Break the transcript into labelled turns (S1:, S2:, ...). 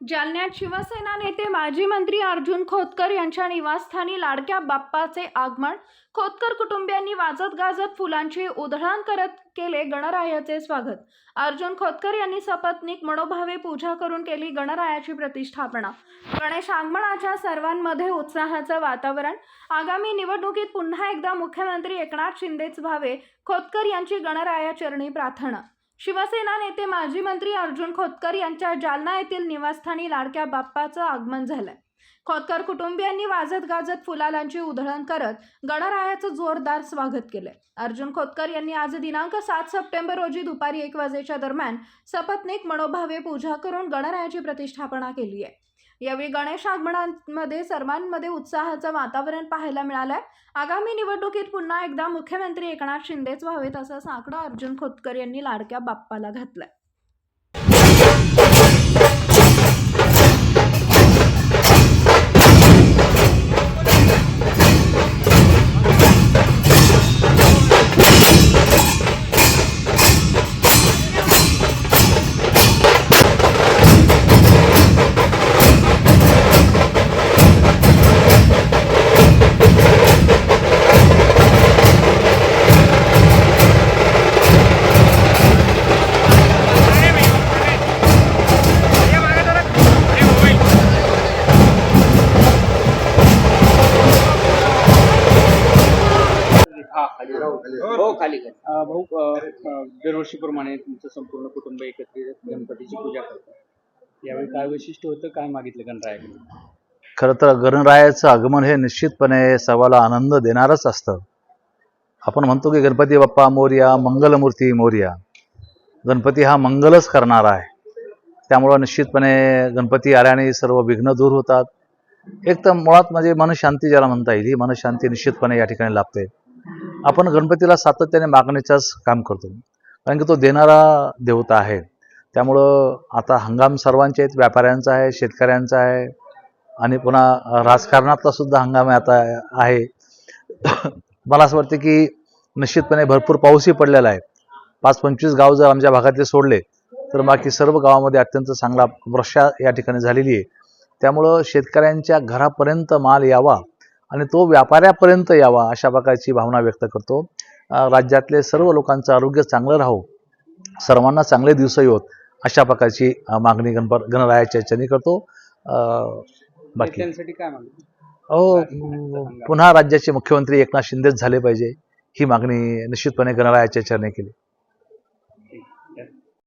S1: जालन्यात शिवसेना नेते माजी मंत्री अर्जुन खोतकर यांच्या निवासस्थानी लाडक्या बाप्पाचे आगमन. खोतकर कुटुंबियांनी वाजत गाजत फुलांची उधळण करत केले गणरायाचे स्वागत. अर्जुन खोतकर यांनी सपत्नीक मनोभावे पूजा करून केली गणरायाची प्रतिष्ठापना. गणेश आगमनाच्या सर्वांमध्ये उत्साहाचं वातावरण. आगामी निवडणुकीत पुन्हा एकदा मुख्यमंत्री एकनाथ शिंदेच व्हावे. खोतकर यांची गणराया चरणी प्रार्थना. शिवसेना नेते माजी मंत्री अर्जुन खोतकर यांच्या जालना येथील निवासस्थानी लाडक्या बाप्पाचं आगमन झालंय. खोतकर कुटुंबियांनी वाजत गाजत फुलालांची उधळण करत गणरायाचं जोरदार स्वागत केलंय. अर्जुन खोतकर यांनी आज दिनांक सात सप्टेंबर रोजी दुपारी एक वाजेच्या दरम्यान सपत्नीक मनोभावे पूजा करून गणरायाची प्रतिष्ठापना केली आहे. यावेळी गणेश आगमनामध्ये सर्वांमध्ये उत्साहाचं वातावरण पाहायला मिळालंय. आगामी निवडणुकीत पुन्हा एकदा मुख्यमंत्री एकनाथ शिंदेच व्हावेत असं साकडं अर्जुन खोतकर यांनी लाडक्या बाप्पाला घातलंय.
S2: हा खाली हो खाली खाली
S3: अ, भाऊ अ, दरवर्षीप्रमाणे तुमचं संपूर्ण कुटुंब एकत्रित गणपतीची पूजा करतात यावेळी काय वैशिष्ट्य होतं काय मागितलं गणरायाकडे
S4: खरं तर गणरायाचं आगमन हे निश्चितपणे सर्वाला आनंद देणारच असतं. आपण म्हणतो की गणपती बाप्पा मोर्या मंगलमूर्ती मोर्या. गणपती हा मंगलच करणारा आहे. त्यामुळं निश्चितपणे गणपती आल्याने सर्व विघ्न दूर होतात. एक तर मुळात म्हणजे मनशांती ज्याला म्हणता येईल ही मनशांती निश्चितपणे या ठिकाणी लाभते. आपण गणपतीला सातत्याने मागणीचाच काम करतो. कारण की तो देणारा देवता आहे. त्यामुळं आता हंगाम सर्वांचे आहेत व्यापाऱ्यांचा आहे शेतकऱ्यांचा आहे आणि पुन्हा राजकारणातला सुद्धा हंगाम आता आहे. मला असं वाटतं की निश्चितपणे भरपूर पाऊसही पडलेला आहे. पाच पंचवीस गाव जर आमच्या भागातले सोडले तर बाकी सर्व गावामध्ये अत्यंत चांगला वर्षा या ठिकाणी झालेली आहे. त्यामुळं शेतकऱ्यांच्या घरापर्यंत माल यावा आणि तो व्यापाऱ्यापर्यंत यावा अशा प्रकारची भावना व्यक्त करतो. राज्यातले सर्व लोकांचं आरोग्य चांगलं राहो. सर्वांना चांगले दिवस येवोत अशा प्रकारची मागणी गणप गणरायाच्या याच्याने करतो. बाकी? हो पुन्हा राज्याचे मुख्यमंत्री एकनाथ शिंदेच झाले पाहिजे. ही मागणी निश्चितपणे गणरायाच्या चरणी केली.